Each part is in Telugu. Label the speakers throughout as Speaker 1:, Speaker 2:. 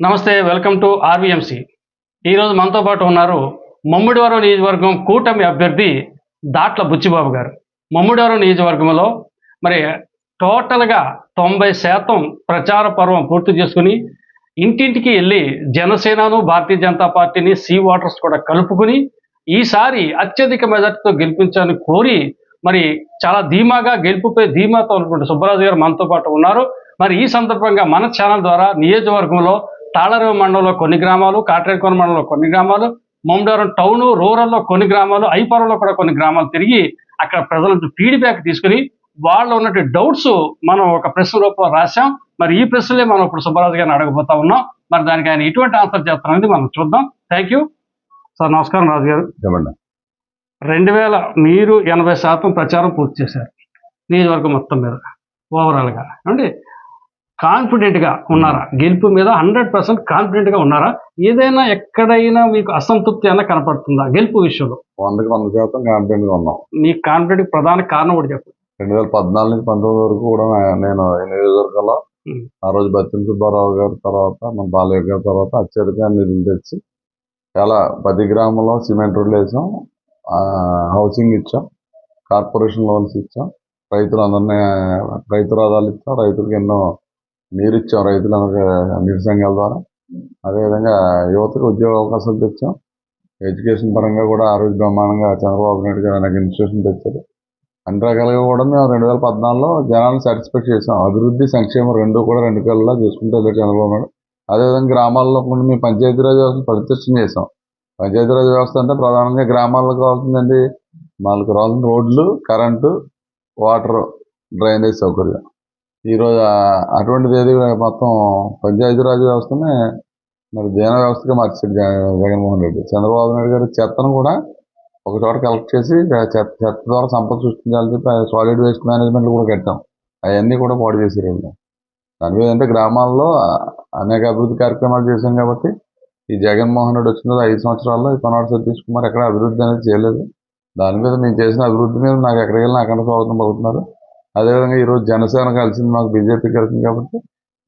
Speaker 1: నమస్తే వెల్కమ్ టు ఆర్వీఎంసి. ఈరోజు మనతో పాటు ఉన్నారు మమ్మిడివరం నియోజకవర్గం కూటమి అభ్యర్థి దాట్ల బుచ్చిబాబు గారు. మమ్మిడివరం నియోజకవర్గంలో మరి టోటల్గా తొంభై శాతం ప్రచార పర్వం పూర్తి చేసుకుని ఇంటింటికి వెళ్ళి జనసేనను భారతీయ జనతా పార్టీని సీ వాటర్స్ కూడా కలుపుకుని ఈసారి అత్యధిక మెజార్టీతో గెలిపించాలని కోరి మరి చాలా ధీమాగా గెలుపుపై ధీమాతో ఉన్నటువంటి సుబ్బరాజు గారు మనతో పాటు ఉన్నారు. మరి ఈ సందర్భంగా మన ఛానల్ ద్వారా నియోజకవర్గంలో తాళరేవు మండలంలో కొన్ని గ్రామాలు కాట్రేకోన మండలంలో కొన్ని గ్రామాలు మమ్మడవరం టౌన్ రూరల్లో కొన్ని గ్రామాలు ఐపురంలో కూడా కొన్ని గ్రామాలు తిరిగి అక్కడ ప్రజల నుంచి ఫీడ్బ్యాక్ తీసుకుని వాళ్ళు ఉన్నటువంటి డౌట్స్ మనం ఒక ప్రశ్న రూపంలో రాశాం. మరి ఈ ప్రశ్నలే మనం ఇప్పుడు సుబ్బరాజు గారిని అడగబోతా ఉన్నాం. మరి దానికి ఆయన ఎటువంటి ఆన్సర్ చేస్తారనేది మనం చూద్దాం. థ్యాంక్ యూ సార్ నమస్కారం రాజు గారు.
Speaker 2: చెప్పండి
Speaker 1: రెండు వేల మీరు ఎనభై శాతం ప్రచారం పూర్తి చేశారు. నియోజకవర్గం మొత్తం మీద ఓవరాల్గా అంటే కాన్ఫిడెంట్గా ఉన్నారా? గెలుపు మీద హండ్రెడ్ పర్సెంట్ కాన్ఫిడెంట్గా ఉన్నారా? ఏదైనా ఎక్కడైనా మీకు అసంతృప్తి అన్న కనపడుతుందా గెలుపు విషయంలో?
Speaker 2: వందకి వంద శాతం కాన్ఫిడెంట్గా ఉన్నాం.
Speaker 1: మీ కాన్ఫిడెంట్ ప్రధాన కారణం ఒకటి చెప్పు
Speaker 2: రెండు వేల పద్నాలుగు నుంచి పంతొమ్మిది వరకు కూడా నేను నియోజకవర్గంలో. ఆ రోజు బత్తిన సుబ్బారావు గారి తర్వాత మన బాలయ్య గారి తర్వాత అత్యధిక నిధులు తెచ్చి చాలా ప్రతి గ్రామంలో సిమెంట్ రోడ్లు వేసాం. హౌసింగ్ ఇచ్చాం. కార్పొరేషన్ లోన్స్ ఇచ్చాం. రైతులందరినీ రైతు రాదాలు ఇచ్చాం. రైతులకు ఎన్నో నీరు ఇచ్చాం రైతులందరికీ నీటి సంఘాల ద్వారా. అదేవిధంగా యువతకు ఉద్యోగ అవకాశాలు తెచ్చాం. ఎడ్యుకేషన్ పరంగా కూడా ఆ రోజు బ్రహ్మాండంగా చంద్రబాబు నాయుడు గారు నాకు ఇన్స్టిట్యూషన్ తెచ్చారు. అన్ని రకాలుగా కూడా మేము రెండు వేల పద్నాలుగులో జనాలను సాటిస్ఫై చేసాం అభివృద్ధి సంక్షేమం రెండు కూడా రెండు కళ్ళ చూసుకుంటే వెళ్ళారు చంద్రబాబు నాయుడు. అదేవిధంగా గ్రామాల్లో కూడా మేము పంచాయతీరాజ్ వ్యవస్థను ప్రతిష్టం చేసాం పంచాయతీరాజ్ వ్యవస్థ అంటే ప్రధానంగా గ్రామాల్లో కావాల్సిందండి. వాళ్ళకి రావాల్సిన రోడ్లు కరెంటు వాటర్ డ్రైనేజ్ సౌకర్యం. ఈరోజు అటువంటిది ఏది మొత్తం పంచాయతీరాజ్ వ్యవస్థనే మరి దేన వ్యవస్థగా మార్చాడు జగన్మోహన్ రెడ్డి. చంద్రబాబు నాయుడు గారు చెత్తను కూడా ఒక చోట కలెక్ట్ చేసి చెత్త చెత్త ద్వారా సంపద సృష్టించాలని చెప్పి సాలిడ్ వేస్ట్ మేనేజ్మెంట్లు కూడా కట్టాం. అవన్నీ కూడా పాడు చేశారు దాని మీద అంటే గ్రామాల్లో అనేక అభివృద్ధి కార్యక్రమాలు చేశాం కాబట్టి ఈ జగన్మోహన్ రెడ్డి వచ్చిన ఐదు సంవత్సరాల్లో ఈ కొనాడు సతీష్ కుమార్ ఎక్కడ అభివృద్ధి అనేది చేయలేదు. దాని మీద మేము చేసిన అభివృద్ధి మీద నాకు ఎక్కడికి వెళ్ళినా అక్కడ స్వాగతం పలుకుతున్నారు. అదేవిధంగా ఈరోజు జనసేన కలిసింది మాకు బీజేపీ కలిసింది కాబట్టి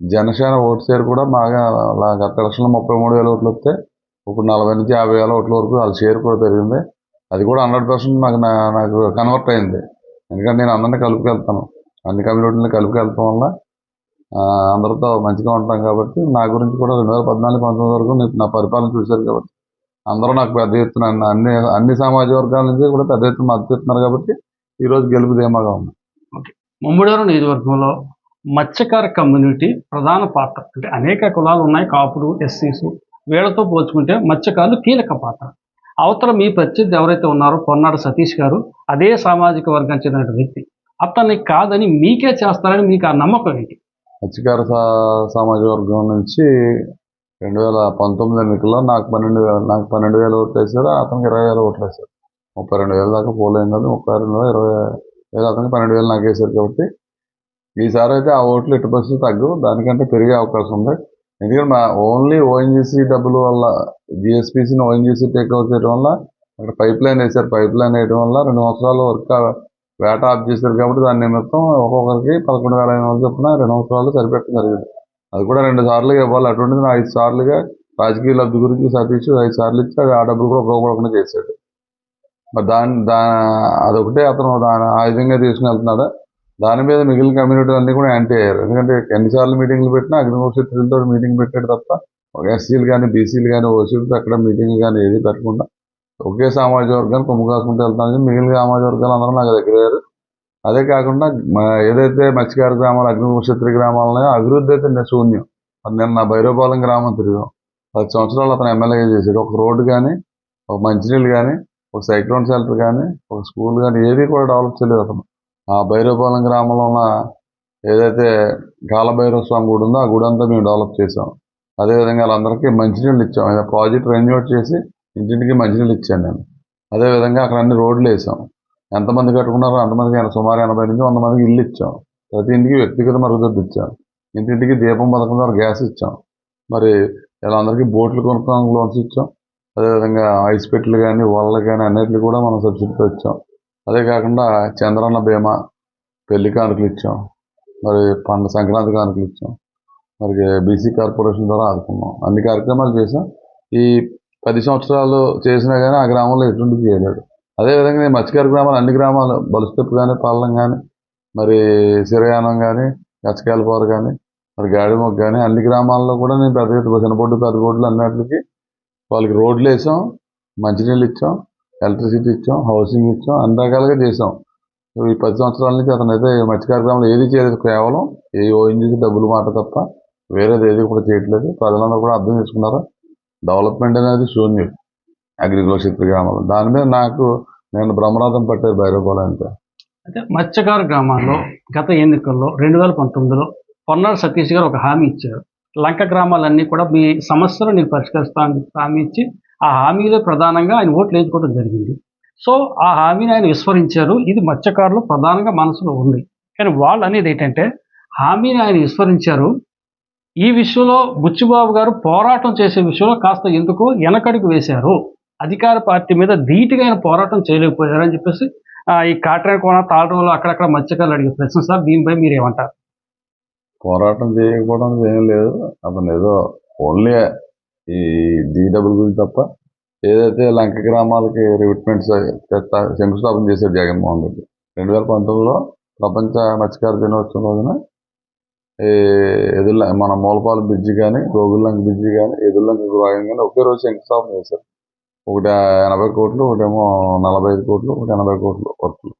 Speaker 2: జనసేన ఓటు షేర్ కూడా బాగా అలా గత ఎలక్షన్లో ముప్పై మూడు వేల ఓట్లు వస్తే ఇప్పుడు నలభై నుంచి యాభై వేల ఓట్ల వరకు వాళ్ళ షేర్ కూడా పెరిగింది. అది కూడా హండ్రెడ్ పర్సెంట్ నాకు నాకు కన్వర్ట్ అయింది. ఎందుకంటే నేను అందరినీ కలుపుకెళ్తాను అన్ని కమ్యూనిటీని కలుపుకెళ్తాం వల్ల అందరితో మంచిగా ఉంటాం కాబట్టి నా గురించి కూడా రెండు వేల పద్నాలుగు పంతొమ్మిది వరకు నేను నా పరిపాలన చూశారు కాబట్టి అందరూ నాకు పెద్ద ఎత్తున అన్ని- అన్ని అన్ని సామాజిక వర్గాల నుంచి కూడా పెద్ద ఎత్తున మద్దతు ఇస్తున్నారు కాబట్టి ఈరోజు గెలుపు ధీమాగా ఉంది.
Speaker 1: ముమ్మడివరం నియోజకవర్గంలో మత్స్యకార కమ్యూనిటీ ప్రధాన పాత్ర. అంటే అనేక కులాలు ఉన్నాయి కాపులు ఎస్సీస్ వీళ్ళతో పోల్చుకుంటే మత్స్యకారులు కీలక పాత్ర. అవతల మీ ప్రత్యర్థి ఎవరైతే ఉన్నారో పొన్నాడు సతీష్ గారు అదే సామాజిక వర్గానికి చెందిన వ్యక్తి. అతన్ని కాదని మీకే చేస్తారని మీకు ఆ నమ్మకం ఏంటి?
Speaker 2: మత్స్యకార సా- సామాజిక వర్గం నుంచి రెండు వేల పంతొమ్మిది ఎన్నికల్లో నాకు పన్నెండు వేల నాకు పన్నెండు వేలు ఓట్లు వేసారు అతనికి ఇరవై వేల ఓట్లు వేశారు ముప్పై రెండు వేల దాకా పోలేం కాదు ముప్పై రెండు వేల ఇరవై ఏదో అతను పన్నెండు వేలు నాకు వేశారు కాబట్టి ఈసారి అయితే ఆ ఓట్లు ఎట్టి పరిస్థితి తగ్గు దానికంటే పెరిగే అవకాశం ఉంది. ఎందుకంటే మా ఓన్లీ ఓఎన్జీసీ డబ్బుల వల్ల జిఎస్పీసీని ఓఎన్జీసీ టేక్ ఓవర్ చేయడం వల్ల అక్కడ పైప్ లైన్ వేశారు. పైప్ లైన్ వేయడం వల్ల రెండు సంవత్సరాలు వర్క్ వేట ఆఫ్ చేశారు కాబట్టి దాని నిమిత్తం ఒక్కొక్కరికి పదకొండు వేల ఐదు వందలు చొప్పున రెండు సంవత్సరాలు సరిపెట్టడం జరిగింది. అది కూడా రెండు సార్లు ఇవ్వాలి. అటువంటిది ఐదు సార్లుగా రాజకీయ లబ్ధి గురించి సతీష్ ఐదు సార్లు ఇచ్చి అది ఆ డబ్బులు కూడా ఉపయోగపడకుండా చేశాడు. మరి దాని దా అదొకటే అతను దాని ఆ విధంగా తీసుకుని వెళ్తున్నాడు. దాని మీద మిగిలిన కమ్యూనిటీ అన్నీ కూడా యాంటీ అయ్యారు. ఎందుకంటే ఎన్నిసార్లు మీటింగ్లు పెట్టినా అగ్నివర్సిటీలతో మీటింగ్ పెట్టాడు తప్ప ఒక ఎస్సీలు కానీ బీసీలు కానీ ఓసీలతో అక్కడ మీటింగ్లు కానీ ఏది పెట్టకుండా ఒకే సామాజిక వర్గాన్ని కొమ్ము కాసుకుంటూ వెళ్తానని మిగిలిన సామాజిక వర్గాలు అందరూ నాకు దగ్గర అయ్యారు. అదే కాకుండా ఏదైతే మత్స్యకార గ్రామాలు అగ్నివర్షత్రి గ్రామాలనే అభివృద్ధి అయితే శూన్యం. నిన్న భైరవపాలెం గ్రామం తిరిగాం. పది సంవత్సరాలు అతను ఎమ్మెల్యేగా చేశాడు. ఒక రోడ్డు కానీ ఒక మంచినీళ్ళు కానీ ఒక సైక్లోన్ షెల్టర్ కానీ ఒక స్కూల్ కానీ ఏవి కూడా డెవలప్ చేయలేదు అతను. ఆ భైరవపాలెం గ్రామంలో ఉన్న ఏదైతే కాలభైరవ స్వామి గుడి ఉందో ఆ గుడి అంతా మేము డెవలప్ చేసాం అదేవిధంగా వాళ్ళందరికీ మంచినీళ్ళు ఇచ్చాం. ఏదో ప్రాజెక్ట్ రెన్యూట్ చేసి ఇంటింటికి మంచినీళ్ళు ఇచ్చాను నేను. అదేవిధంగా అక్కడ అన్ని రోడ్లు వేసాం. ఎంతమంది కట్టుకున్నారో అంతమందికి సుమారు ఎనభై నుంచి వంద మందికి ఇల్లు ఇచ్చాం. ప్రతి ఇంటికి వ్యక్తిగత మరుగుదొడ్డు ఇచ్చాం. ఇంటింటికి దీపం పథకం ద్వారా గ్యాస్ ఇచ్చాం. మరి ఇలా అందరికీ బోట్లు కొనుక్కోవడానికి లోన్స్ ఇచ్చాం. అదేవిధంగా ఐస్ పెట్లు కానీ వలలు కానీ అన్నిటిని కూడా మనం సబ్సిడీతో ఇచ్చాం. అదే కాకుండా చంద్రన్న బీమా పెళ్ళి కానుకలు ఇచ్చాం. మరి పండుగ సంక్రాంతి కానుకలు ఇచ్చాం. మరి బీసీ కార్పొరేషన్ ద్వారా ఆదుకున్నాం. అన్ని కార్యక్రమాలు చేసాం ఈ పది సంవత్సరాలు చేసినా కానీ ఆ గ్రామంలో ఎటువంటి చేయలేడు అదేవిధంగా నేను మత్స్యకార గ్రామాలు అన్ని గ్రామాలు బలుస్తెప్పు కానీ పాలనం కానీ మరి సిరయానం కానీ గచ్చకాయలపోర కానీ మరి గాడిమొక్క కానీ అన్ని గ్రామాల్లో కూడా నేను పెద్ద ఎత్తున చిన్నపొడ్డు పెద్ద బొడ్లు అన్నిటికి వాళ్ళకి రోడ్లు వేసాం మంచినీళ్ళు ఇచ్చాం ఎలక్ట్రిసిటీ ఇచ్చాం హౌసింగ్ ఇచ్చాం అన్ని రకాలుగా చేసాం. ఈ పది సంవత్సరాల నుంచి అతను అయితే మత్స్యకార గ్రామంలో ఏది చేయలేదు కేవలం ఏ ఓఎన్జీకి డబ్బులు మాట తప్ప వేరేది ఏది కూడా చేయట్లేదు. ప్రజలందరూ కూడా అర్థం చేసుకున్నారు? డెవలప్మెంట్ అనేది శూన్యం అగ్రికల్చర్ గ్రామాలు. దాని మీద నాకు నేను బ్రహ్మరథం పట్టే భైరవపాలెం
Speaker 1: అయితే మత్స్యకారు గ్రామాల్లో గత ఎన్నికల్లో రెండు వేల పంతొమ్మిదిలో పొన్నాడు సతీష్ గారు ఒక హామీ ఇచ్చారు. లంక గ్రామాలన్నీ కూడా మీ సమస్యలు నేను పరిష్కరిస్తాను హామీ ఇచ్చి ఆ హామీలో ప్రధానంగా ఆయన ఓట్లు వేయించుకోవడం జరిగింది. సో ఆ హామీని ఆయన విస్మరించారు. ఇది మత్స్యకారులు ప్రధానంగా మనసులో ఉంది. కానీ వాళ్ళు అనేది ఏంటంటే హామీని ఆయన విస్మరించారు. ఈ విషయంలో బుచ్చిబాబు గారు పోరాటం చేసే విషయంలో కాస్త ఎందుకు వెనకడుగు వేశారు. అధికార పార్టీ మీద ధీటుగా ఆయన పోరాటం చేయలేకపోయారు అని చెప్పేసి ఆ, ఈ కాట్రా కోన తాళరంలో అక్కడక్కడ మత్స్యకారులు అడిగే ప్రశ్న సార్ దీనిపై మీరు ఏమంటారు
Speaker 2: పోరాటం చేయకపోవడం ఏం లేదు. అతను ఏదో ఓన్లీ ఈ డీడబ్ల్యూ గురించి తప్ప ఏదైతే లంక గ్రామాలకి రిక్రూట్మెంట్స్ శంకుస్థాపన చేశాడు జగన్మోహన్ రెడ్డి. రెండు వేల పంతొమ్మిదిలో ప్రపంచ మత్స్యకార దినోత్సవం రోజున ఎదుర్ల మన మూలపాల బ్రిడ్జి కానీ గోగుల్లంక బ్రిడ్జి కానీ ఎదుర్లంక గురాయం కానీ ఒకే రోజు శంకుస్థాపన చేశారు. ఒకటి ఎనభై కోట్లు ఒకటేమో నలభై ఐదు కోట్లు ఒకటి ఎనభై కోట్లు వర్కులు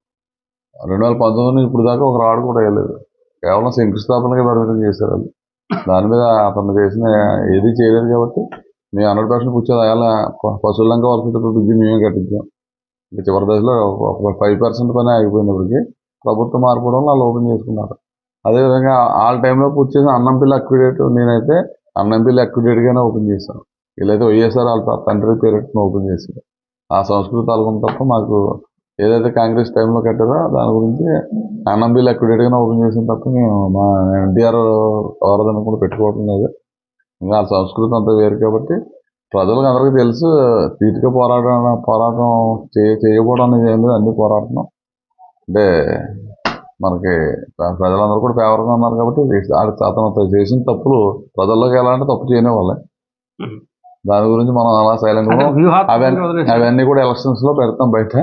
Speaker 2: రెండు వేల పంతొమ్మిది ఇప్పుడు దాకా ఒక రాడు కూడా వేయలేదు. కేవలం శంకుస్థాపనగా పరిమితం చేశారు వాళ్ళు. దాని మీద అతను చేసిన ఏది చేయలేదు కాబట్టి మేము హండ్రెడ్ పర్సెంట్ కూర్చోదు అలా పశువులంక వరకు బ్రిడ్జి మేమే కట్టించాం. ఇంకా చివరి దశలో ఒక ఫైవ్ పర్సెంట్ పని ఆగిపోయినప్పటికీ ప్రభుత్వం మార్పు వల్ల వాళ్ళు ఓపెన్ చేసుకున్నారు. అదేవిధంగా ఆల్ టైంలో పూర్తి చేసిన అన్నంపిల్లి అక్విడేట్ నేనైతే అన్నం పిల్ల అక్విడేట్గానే ఓపెన్ చేశాను. వీళ్ళైతే వైఎస్ఆర్ వాళ్ళ తండ్రి పేరెట్ను ఓపెన్ చేశారు. ఆ సంస్కృతి తలకొని తప్ప మాకు ఏదైతే కాంగ్రెస్ టైంలో కట్టారో దాని గురించి అన్నంబిల్ అక్విడేట్గానే ఓపెన్ చేసిన తప్ప మేము మా ఎన్టీఆర్ వరదని కూడా పెట్టుకోవడం లేదు ఇంకా ఆ సంస్కృతి అంతా వేరు కాబట్టి ప్రజలకు అందరికీ తెలుసు తీటిగా పోరాటం పోరాటం చేయ చేయకపోవడం అనేది ఏం లేదు అన్ని పోరాడుతున్నాం అంటే మనకి ప్ర- ప్రజలందరూ కూడా ఫేవర్గా ఉన్నారు కాబట్టి అతను చేసిన తప్పులు ప్రజల్లోకి ఎలా అంటే తప్పు చేయనే వాళ్ళే. దాని గురించి మనం అలా సైలెంట్
Speaker 1: వదిలేశారు.
Speaker 2: అవన్నీ కూడా ఎలక్షన్స్లో పెడతాం బయట.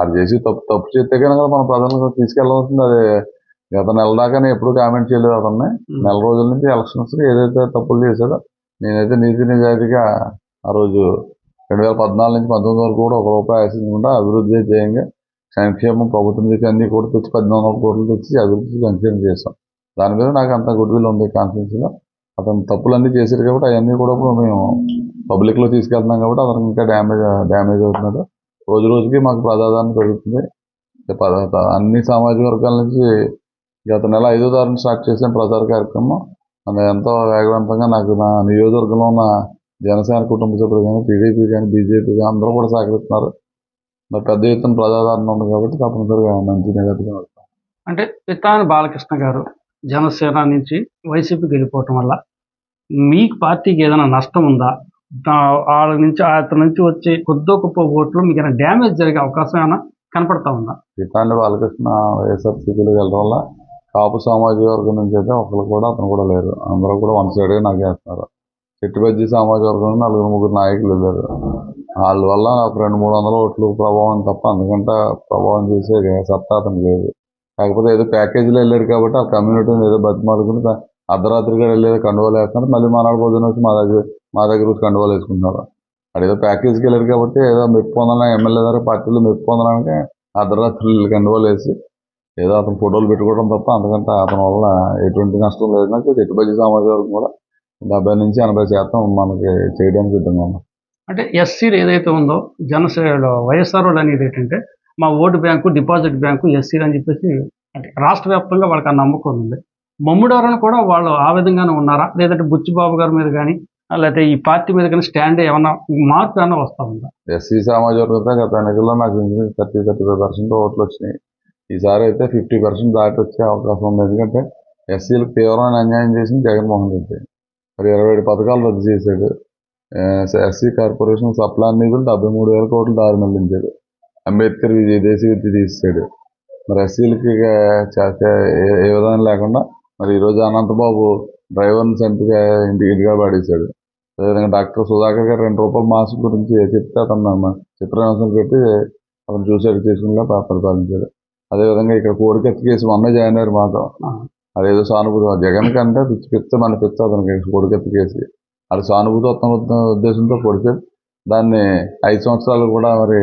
Speaker 2: అది చేసి తప్పు తప్పు చేస్తే కనుక మన ప్రజలకు తీసుకెళ్ళవలసింది అది. గత నెల దాకానే ఎప్పుడు కామెంట్ చేయలేదు అతన్ని. నెల రోజుల నుంచి ఎలక్షన్స్ ఏదైతే తప్పులు చేశాడో నేనైతే నీతి నిజాయితీగా ఆ రోజు రెండు వేల పద్నాలుగు నుంచి పంతొమ్మిది వరకు కూడా ఒక రూపాయి ఆశించకుండా అభివృద్ధి చేయంగా సంక్షేమం ప్రభుత్వం నుంచి అన్ని కూడా తెచ్చి పద్నాలుగు వందల కోట్లు తెచ్చి అభివృద్ధి సంక్షేమం చేస్తాం దాని మీద నాకు అంత గుడ్ విల్ ఉంది కాన్ఫిడెన్స్లో అతను తప్పులన్నీ చేశారు కాబట్టి అవన్నీ కూడా ఇప్పుడు మేము పబ్లిక్లో తీసుకెళ్తున్నాం కాబట్టి అతనికి ఇంకా డ్యామేజ్ డ్యామేజ్ అవుతున్నాడు రోజు రోజుకి మాకు ప్రజాదరణ పెరుగుతుంది. అన్ని సామాజిక వర్గాల నుంచి గత నెల ఐదో తారీఖు స్టార్ట్ చేసిన ప్రచార కార్యక్రమం. అది ఎంతో వేగవంతంగా నాకు నా నియోజకవర్గంలో ఉన్న జనసేన కుటుంబ సభ్యులు కానీ టీడీపీ కానీ బీజేపీ కానీ అందరూ కూడా సహకరిస్తున్నారు. మరి పెద్ద ఎత్తున ప్రజాదరణ ఉంది కాబట్టి తప్పనిసరిగా మంచి నిగట్టుగా
Speaker 1: అంటే పితాని బాలకృష్ణ గారు జనసేన నుంచి వైసీపీకి వెళ్ళిపోవటం వల్ల మీ పార్టీకి ఏదైనా నష్టం ఉందా? వాళ్ళ నుంచి అతని నుంచి వచ్చే కొద్దో గొప్ప ఓట్లు మీకు ఏమైనా డ్యామేజ్ జరిగే అవకాశం ఏమైనా కనపడతా ఉందా?
Speaker 2: పితాండి బాలకృష్ణ వైఎస్ఆర్సీపీలో వెళ్ళడం వల్ల కాపు సామాజిక వర్గం నుంచి అయితే ఒకరు కూడా అతను కూడా లేరు. అందరూ కూడా వన్ సైడ్గా నాకు వేస్తున్నారు చెట్టుబజ్జి సామాజిక వర్గం నుంచి నలుగురు ముగ్గురు నాయకులు వెళ్ళారు వాళ్ళ వల్ల ఒక రెండు మూడు వందల ఓట్లు ప్రభావం తప్ప అందుకంటే ప్రభావం చేసే సత్తా అతను లేదు. కాకపోతే ఏదో ప్యాకేజీలో వెళ్ళాడు కాబట్టి ఆ కమ్యూనిటీని ఏదో బతిమాలుకుని అర్ధరాత్రి అర్ధరాత్రిగా వెళ్ళేది కండువాలు వేస్తున్నారు. మళ్ళీ మనాడు పొద్దున వచ్చి మా దగ్గర మా దగ్గర వచ్చి కండువాలు వేసుకుంటున్నారు. అది ఏదో ప్యాకేజ్కి వెళ్ళారు కాబట్టి ఏదో మెప్పు పొందాలని ఎమ్మెల్యే దగ్గర పార్టీలు మెప్పు పొందడానికి అర్ధరాత్రి కండువాలు వేసి ఏదో అతను ఫోటోలు పెట్టుకోవడం తప్ప అంతకంటే అతని వల్ల ఎటువంటి నష్టం లేదు. నాకు ఎటుబడి సామాజిక కూడా డెబ్బై నుంచి ఎనభై శాతం మనకి చేయడానికి సిద్ధంగా ఉన్నాం.
Speaker 1: అంటే ఎస్సీలు ఏదైతే ఉందో జనసేనలో వైఎస్ఆర్ వాళ్ళు అనేది ఏంటంటే మా ఓటు బ్యాంకు డిపాజిట్ బ్యాంకు ఎస్సీలు అని చెప్పేసి అంటే రాష్ట్ర వ్యాప్తంగా వాళ్ళకి ఆ నమ్మకం ఉంది. మమ్ముడవరని కూడా వాళ్ళు ఆ విధంగానే ఉన్నారా? లేదంటే బుచ్చిబాబు గారి మీద కానీ లేకపోతే ఈ పార్టీ మీద కానీ స్టాండ్ ఏమన్నా మార్పు ఏమన్నా వస్తా ఉందా?
Speaker 2: ఎస్సీ సామాజిక వర్గంతో గత ఎన్నికల్లో నాకు థర్టీ థర్టీ ఫైవ్ పర్సెంట్ ఓట్లు వచ్చినాయి. ఈసారి అయితే ఫిఫ్టీ పర్సెంట్ దాటి వచ్చే అవకాశం ఉంది. ఎందుకంటే ఎస్సీలకు తీవ్రమైన అన్యాయం చేసింది జగన్మోహన్ రెడ్డి. మరి ఇరవై ఏడు పథకాలు రద్దు చేశాడు. ఎస్సీ కార్పొరేషన్ సప్లాన్ నిధులు డెబ్బై మూడు వేల కోట్లు దారి మళ్ళించాడు అంబేద్కర్ విజయ దేశ విద్య తీసాడు మరి ఎస్సీలకి ఏ- ఏ విధానం లేకుండా మరి ఈరోజు అనంతబాబు డ్రైవర్ని చంపిగా ఇంటి ఇంటిగా పడేశాడు. అదేవిధంగా డాక్టర్ సుధాకర్ గారు రెండు రూపాయల మాస్క్ గురించి చెప్తే అతను చిత్రహింసలు పెట్టి అతను సూసైడ్ చేసుకుని పరిపాలించాడు. అదేవిధంగా ఇక్కడ కోడికత్తి కేసు మొన్న జాయిన్ అయ్యారు మాతో. అదేదో సానుభూతి జగన్ కంటే పిచ్చి పిచ్చ మన పిచ్చ అతనికి కోడికత్తి కేసు. అది సానుభూతి వస్తున్న ఉద్దేశంతో పొడిచాడు దాన్ని ఐదు సంవత్సరాలు కూడా మరి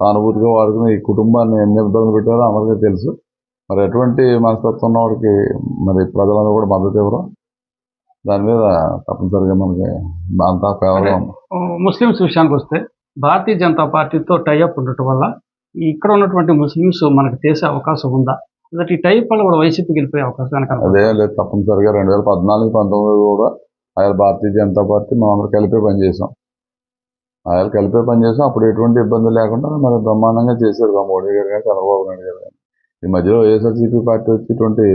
Speaker 2: సానుభూతిగా వాడుకుని ఈ కుటుంబాన్ని ఎన్ని ఇబ్బందులు పెట్టారో అందరికీ తెలుసు. మరి ఎటువంటి మనస్తత్వం ఉన్న వాడికి మరి ప్రజలందరూ కూడా మద్దతు ఇవ్వరు. దాని మీద తప్పనిసరిగా మనకి అంతా ఉంది.
Speaker 1: ముస్లిమ్స్ విషయానికి వస్తే భారతీయ జనతా పార్టీతో టైఅప్ ఉండటం వల్ల ఇక్కడ ఉన్నటువంటి ముస్లిమ్స్ మనకు చేసే అవకాశం ఉందా? ఈ టైప్ వల్ల కూడా వైసీపీకి వెళ్ళిపోయే అవకాశం
Speaker 2: అదే లేదు తప్పనిసరిగా రెండు వేల పద్నాలుగు పంతొమ్మిది కూడా ఆయన భారతీయ జనతా పార్టీ మనం అందరూ కలిపే పనిచేసాం ఆయన కలిపే పనిచేసాం అప్పుడు ఎటువంటి ఇబ్బంది లేకుండా మరి బ్రహ్మాండంగా చేశారు మోడీ గారు కానీ చంద్రబాబు నాయుడు గారు కానీ ఈ మధ్యలో వైఎస్ఆర్సీపీ పార్టీ వచ్చి ఇటువంటి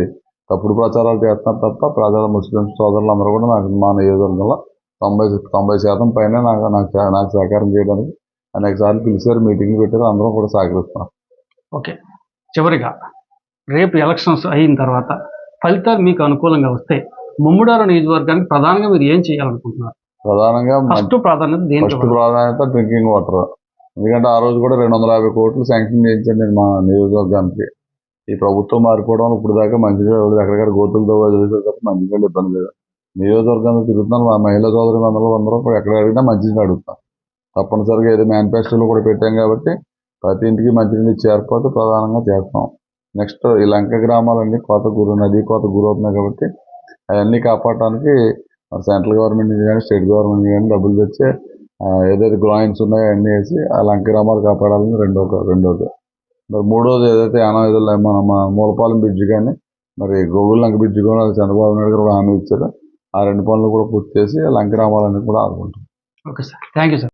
Speaker 2: తప్పుడు ప్రచారాలు చేస్తున్నారు తప్ప ప్రజల ముస్లిం సోదరులు అందరూ కూడా నాకు మా నియోజకవర్గంలో తొంభై తొంభై శాతం పైన నాకు నాకు నాకు సహకారం చేయడానికి అనేక సార్లు పిలిచారు మీటింగ్ పెట్టారు అందరం కూడా సహకరిస్తున్నాం.
Speaker 1: ఓకే. చివరిగా రేపు ఎలక్షన్స్ అయిన తర్వాత ఫలితాలు మీకు అనుకూలంగా వస్తే ముమ్మిడారు నియోజకవర్గానికి ప్రధానంగా మీరు ఏం చేయాలనుకుంటున్నారు?
Speaker 2: ప్రధానంగా
Speaker 1: ఫస్ట్ ప్రాధాన్యత
Speaker 2: ఫస్ట్ ప్రాధాన్యత డ్రింకింగ్ వాటర్. ఎందుకంటే ఆ రోజు కూడా రెండు వందల యాభై కోట్లు శాంక్షన్ చేయించాను నేను మా నియోజకవర్గానికి. ఈ ప్రభుత్వం మారిపోవడం వల్ల ఇప్పుడు దాకా మంచిగా ఎక్కడికక్కడ గోతులతో తప్ప మంచిగా ఇబ్బంది లేదు. నియోజకవర్గంలో తిరుగుతున్నాను మా మహిళా సోదరి అందరూ అందరూ ఎక్కడ అడిగినా మంచిగా అడుగుతాం. తప్పనిసరిగా ఏదో మేనిఫెస్టోలో కూడా పెట్టాం కాబట్టి ప్రతి ఇంటికి మంచినీళ్ళు ఇచ్చే ప్రధానంగా చేస్తాం. నెక్స్ట్ ఈ లంక గ్రామాలన్నీ కోత గురు నది కోత గురవుతున్నాయి కాబట్టి అవన్నీ కాపాడటానికి సెంట్రల్ గవర్నమెంట్ నుంచి కానీ స్టేట్ గవర్నమెంట్ నుంచి కానీ డబ్బులు తెచ్చి ఏదైతే గ్రాయింట్స్ ఉన్నాయో అన్నీ వేసి ఆ లంక గ్రామాలు కాపాడాలని రెండో రెండోది. మరి మూడోది ఏదైతే అనాథ మన మన మూలపాలెం బ్రిడ్జ్ కానీ మరి గోగుల్ లంక బ్రిడ్జ్ కూడా చంద్రబాబు నాయుడు గారు కూడా హామీ ఇచ్చారు. ఆ రెండు పనులు కూడా పూర్తి చేసి లంక గ్రామాలన్నీ కూడా ఆదుకుంటాం
Speaker 1: okay sir. Thank you sir.